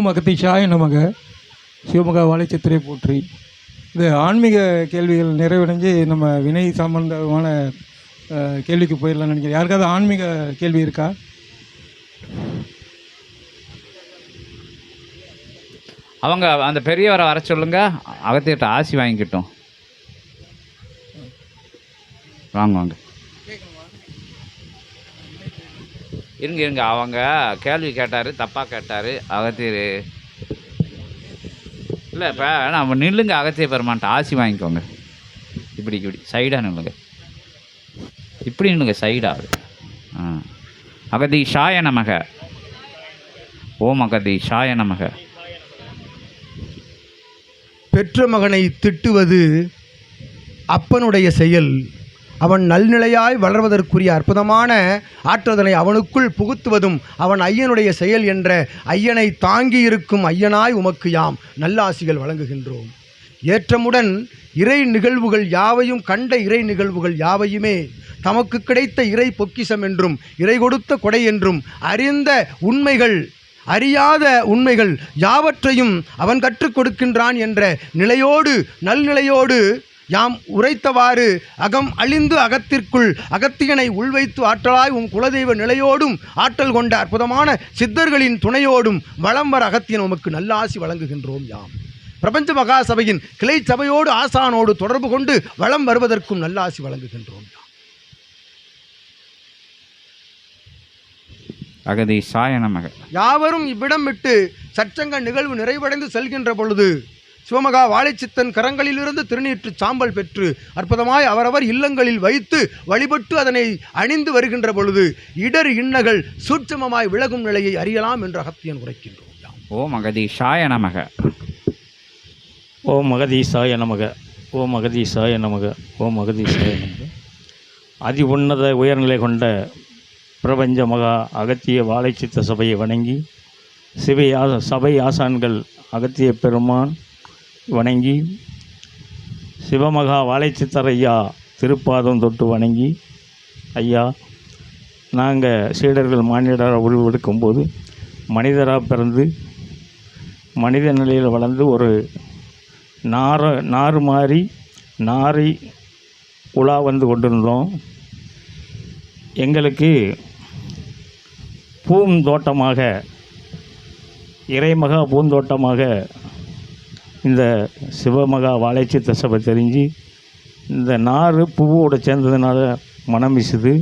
ஓம் அகத்தீஷாய நமக. சிவமுக வாழைச்சத்திரை போற்றி. இது ஆன்மீக கேள்விகள் நிறைவடைஞ்சு நம்ம வினை சம்பந்தமான கேள்விக்கு போயிடலாம்னு நினைக்கிறேன். யாருக்காவது ஆன்மீக கேள்வி இருக்கா? அவங்க அந்த பெரியவரை வர சொல்லுங்க. அகத்திட்ட ஆசி வாங்கிக்கிட்டோம். வாங்க வாங்க. இருங்க இருங்க. அவங்க கேள்வி கேட்டார் தப்பாக கேட்டார். அகத்தியர். இல்லை இப்போ நம்ம நில்லுங்க அகத்திய பெருமான்ட்ட. ஆசி வாங்கிக்கோங்க. இப்படி இப்படி. சைடாக நில்லுங்க. இப்படி நில்லுங்க சைடாக ஆ. அகதி ஷாய நமக. ஓம் அகதி ஷாய நமக. பெற்ற மகனை திட்டுவது அப்பனுடைய செயல். அவன் நல்நிலையாய் வளர்வதற்குரிய அற்புதமான ஆற்றுதலை அவனுக்குள் புகுத்துவதும் அவன் ஐயனுடைய செயல் என்ற ஐயனை தாங்கி இருக்கும் ஐயனாய் உமக்கு யாம் நல்லாசிகள் வழங்குகின்றோம். ஏற்றமுடன் இறை நிகழ்வுகள் யாவையும் கண்ட இறை நிகழ்வுகள் யாவையுமே தமக்கு கிடைத்த இறை பொக்கிஷம் என்றும் இறை கொடுத்த கொடை என்றும் அறிந்த உண்மைகள் அறியாத உண்மைகள் யாவற்றையும் அவன் கற்றுக் கொடுக்கின்றான் என்ற நிலையோடு நல்நிலையோடு யாம் உரைத்தவாறு அகம் அழிந்து அகத்திற்குள் அகத்தியனை உள்வைத்து ஆற்றலாய் உம் குலதெய்வ நிலையோடும் ஆற்றல் கொண்ட அற்புதமான சித்தர்களின் துணையோடும் வளம் வர அகத்தியன் உமக்கு நல்லாசி வழங்குகின்றோம் யாம். பிரபஞ்ச மகா சபையின் கிளை சபையோடு ஆசானோடு தொடர்பு கொண்டு வளம் வருவதற்கும் நல்லாசி வழங்குகின்றோம் யாம். அகதி சாய நமக. யாவரும் இவ்விடம் விட்டு சச்சங்க நிகழ்வு நிறைவடைந்து செல்கின்ற பொழுது சிவமகா வாழைச்சித்தன் கரங்களிலிருந்து திருநீற்று சாம்பல் பெற்று அற்புதமாய் அவரவர் இல்லங்களில் வைத்து வழிபட்டு அதனை அணிந்து வருகின்ற பொழுது இடர் இன்னகள் சூட்சமமாய் விலகும் நிலையை அறியலாம் என்று அகத்தியன் உரைக்கின்றோம். ஓம் அகதி ஷாய நமக. ஓம் மகதீசாய நமக. ஓம் மகதீசாய நமக. ஓம் மகதீசாய நமக. அதி உன்னத உயர்நிலை கொண்ட பிரபஞ்ச மகா அகத்திய வாழைச்சித்த சபையை வணங்கி சிவை ஆ சபை ஆசான்கள் அகத்திய பெருமான் வணங்கி சிவமகா வாழைச்சித்தர் ஐயா திருப்பாதம் தொட்டு வணங்கி ஐயா நாங்கள் சீடர்கள் மானிடராக உருவெடுக்கும்போது மனிதராக பிறந்து மனித நிலையில் வளர்ந்து ஒரு நார நாறு மாறி நாரி உலா வந்து கொண்டிருந்தோம். எங்களுக்கு பூந்தோட்டமாக இறைமகா பூந்தோட்டமாக இந்த சிவமகா வாழைச்சி சபை தெரிஞ்சு இந்த நாறு பூவோடு சேர்ந்ததுனால மனம் வீசுது.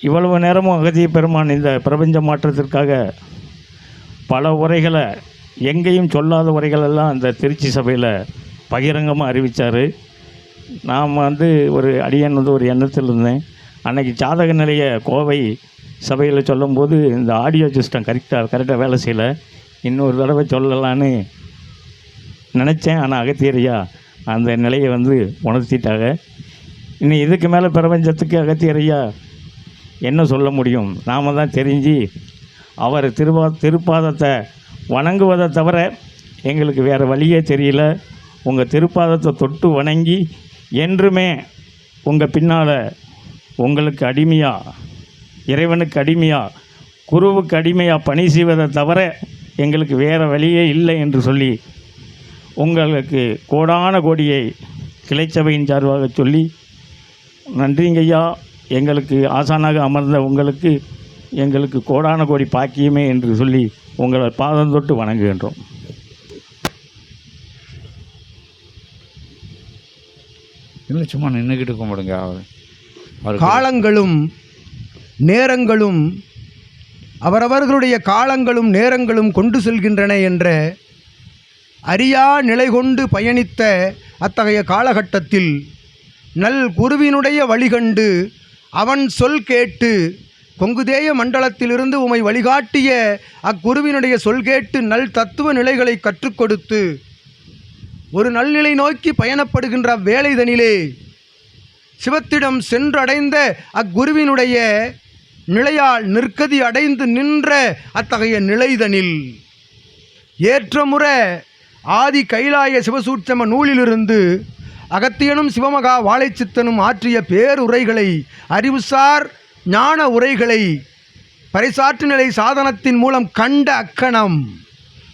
இவ்வளவு நேரமும் அகதிய பெருமான் இந்த பிரபஞ்ச மாற்றத்திற்காக பல உரைகளை எங்கேயும் சொல்லாத உரைகளெல்லாம் அந்த திருச்சி சபையில் பகிரங்கமாக அறிவித்தார் நாம் வந்து ஒரு அடியன் வந்து ஒரு எண்ணத்தில் இருந்தேன். அன்னைக்கு ஜாதக நிலைய கோவை சபையில் சொல்லும்போது இந்த ஆடியோ சிஸ்டம் கரெக்டாக கரெக்டாக வேலை செய்யலை. இன்னொரு தடவை சொல்லலான்னு நினச்சேன் ஆனால் அகத்தியரையா அந்த நிலையை வந்து உணர்த்திட்டாங்க. இனி இதுக்கு மேலே பிரபஞ்சத்துக்கு அகத்தியரையா என்ன சொல்ல முடியும்? நாம் தான் தெரிஞ்சு அவர் திருவா திருப்பாதத்தை வணங்குவதை தவிர எங்களுக்கு வேறு வழியே தெரியல. உங்கள் திருப்பாதத்தை தொட்டு வணங்கி என்றுமே உங்கள் பின்னால் உங்களுக்கு அடிமையாக இறைவனுக்கு அடிமையாக குருவுக்கு அடிமையாக பணி செய்வதை தவிர எங்களுக்கு வேறு வழியே இல்லை என்று சொல்லி உங்களுக்கு கோடான கோடியை கிளைச்சபையின் சார்பாக சொல்லி நன்றிங்கய்யா எங்களுக்கு ஆசானாக அமர்ந்த உங்களுக்கு எங்களுக்கு கோடான கோடி பாக்கியமே என்று சொல்லி உங்களை பாதம் தொட்டு வணங்குகின்றோம். இல்லை சும்மா நின்றுக்கிட்டு கும்பிடுங்க. அவர் காலங்களும் நேரங்களும் அவரவர்களுடைய காலங்களும் நேரங்களும் கொண்டு செல்கின்றன என்ற அறியா நிலை கொண்டு பயணித்த அத்தகைய காலகட்டத்தில் நல் குருவினுடைய வழிகண்டு அவன் சொல் கேட்டு கொங்குதேய மண்டலத்திலிருந்து உமை வழிகாட்டிய அக்குருவினுடைய சொல் கேட்டு நல் தத்துவ நிலைகளை கற்றுக் கொடுத்து ஒரு நல்நிலை நோக்கி பயணப்படுகின்ற வேலைதனிலே சிவத்திடம் சென்றடைந்த அக்குருவினுடைய நிலையால் நிற்கதி அடைந்து நின்ற அத்தகைய நிலைதனில் ஏற்றமுற ஆதி கைலாய சிவசூட்சம நூலிலிருந்து அகத்தியனும் சிவமகா வாழைச்சித்தனும் ஆற்றிய பேருரைகளை அறிவுசார் ஞான உரைகளை பறைசாற்று நிலை சாதனத்தின் மூலம் கண்ட அக்கணம்.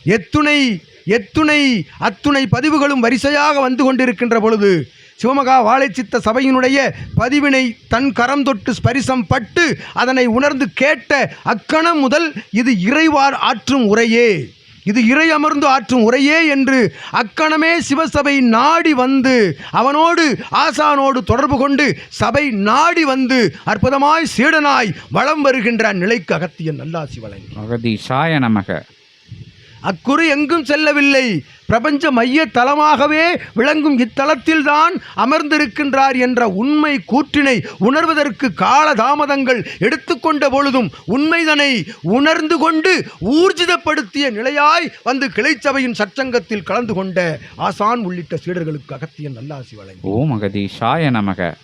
எத்துணை எத்துணை அத்துணை பதிவுகளும் வரிசையாக வந்து கொண்டிருக்கின்ற பொழுது சிவமகா வாழைச்சித்த சபையினுடைய பதிவினை தன் கரம் தொட்டு ஸ்பரிசம் பட்டு அதனை உணர்ந்து கேட்ட அக்கணம் முதல் இது இறைவார் ஆற்றும் உரையே. இது இறை அமர்ந்து ஆற்றும் உரையே என்று அக்கணமே சிவசபை நாடி வந்து அவனோடு ஆசானோடு தொடர்பு கொண்டு சபை நாடி வந்து அற்புதமாய் சீடனாய் வலம் வருகின்ற நிலைக்கு அகத்தியன் நல்லாசி வழங்கி சாய நமக. அக்குறு எங்கும் செல்லவில்லை. பிரபஞ்ச மைய தலமாகவே விளங்கும் இத்தலத்தில்தான் அமர்ந்திருக்கின்றார் என்ற உண்மை கூற்றினை உணர்வதற்கு காலதாமதங்கள் எடுத்துக்கொண்ட பொழுதும் உண்மைதனை உணர்ந்து கொண்டு ஊர்ஜிதப்படுத்திய நிலையாய் வந்து கிளைச்சபையின் சச்சங்கத்தில் கலந்து கொண்ட ஆசான் உள்ளிட்ட சீடர்களுக்கு அகத்தியன் நல்லாசி வழங்கி. ஓம் அகதீஷாய நமக.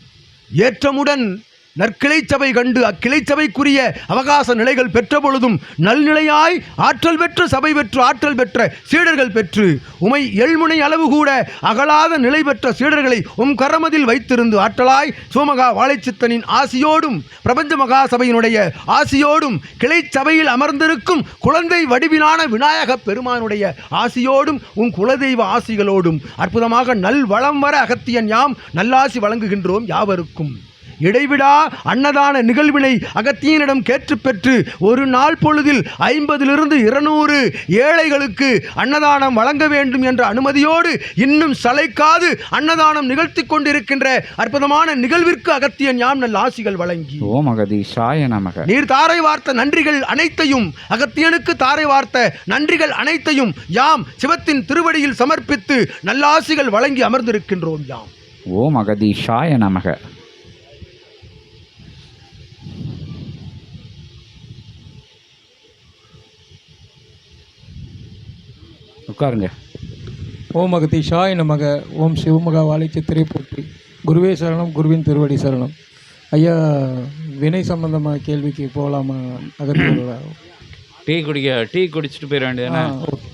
ஏற்றமுடன் நற்கிளைச்சபை கண்டு அக்கிளைச்சபைக்குரிய அவகாச நிலைகள் பெற்ற பொழுதும் நல்நிலையாய் ஆற்றல் பெற்ற சபை பெற்று ஆற்றல் பெற்ற சீடர்கள் பெற்று உமை எள்முனை அளவு கூட அகலாத நிலை பெற்ற சீடர்களை உம் கரமதில் வைத்திருந்து ஆற்றலாய் சோமகா வாழைச்சித்தனின் ஆசியோடும் பிரபஞ்ச மகா சபையினுடைய ஆசியோடும் கிளைச்சபையில் அமர்ந்திருக்கும் குழந்தை வடிவிலான விநாயக பெருமானுடைய ஆசியோடும் உன் குலதெய்வ ஆசிகளோடும் அற்புதமாக நல் வளம் வர அகத்தியன் யாம் நல்லாசி வழங்குகின்றோம் யாவருக்கும். இடைவிடா அன்னதான நிகழ்வினை அகத்தியனிடம் கேட்டு பெற்று ஒரு நாள் பொழுதில் ஐம்பதிலிருந்து இருநூறு ஏழைகளுக்கு அன்னதானம் வழங்க வேண்டும் என்ற அனுமதியோடு இன்னும் சளைக்காது அன்னதானம் நிகழ்த்தி கொண்டிருக்கின்ற அற்புதமான நிகழ்விற்கு அகத்தியன் யாம் நல்ல ஆசிகள் வழங்கி. ஓம் அகதீஷாய நமக. நீர் தாரை வார்த்த நன்றிகள் அனைத்தையும் அகத்தியனுக்கு தாரை வார்த்த நன்றிகள் அனைத்தையும் யாம் சிவத்தின் திருவடியில் சமர்ப்பித்து நல்லாசிகள் வழங்கி அமர்ந்திருக்கின்றோம் யாம். ஓம் அகதீஷாய நமக. உட்காருங்க. ஓம் அகதீஷாய நமக ஓம் சிவமகா வாழை சித்திரை போற்றி. குருவே சரணம் குருவின் திருவடி சரணம். ஐயா வினை சம்பந்தமாக கேள்விக்கு போகலாமா? அகத்தியோட டீ குடிக்க டீ குடிச்சிட்டு போயிட வேண்டியதானே ஆ, ஓகே.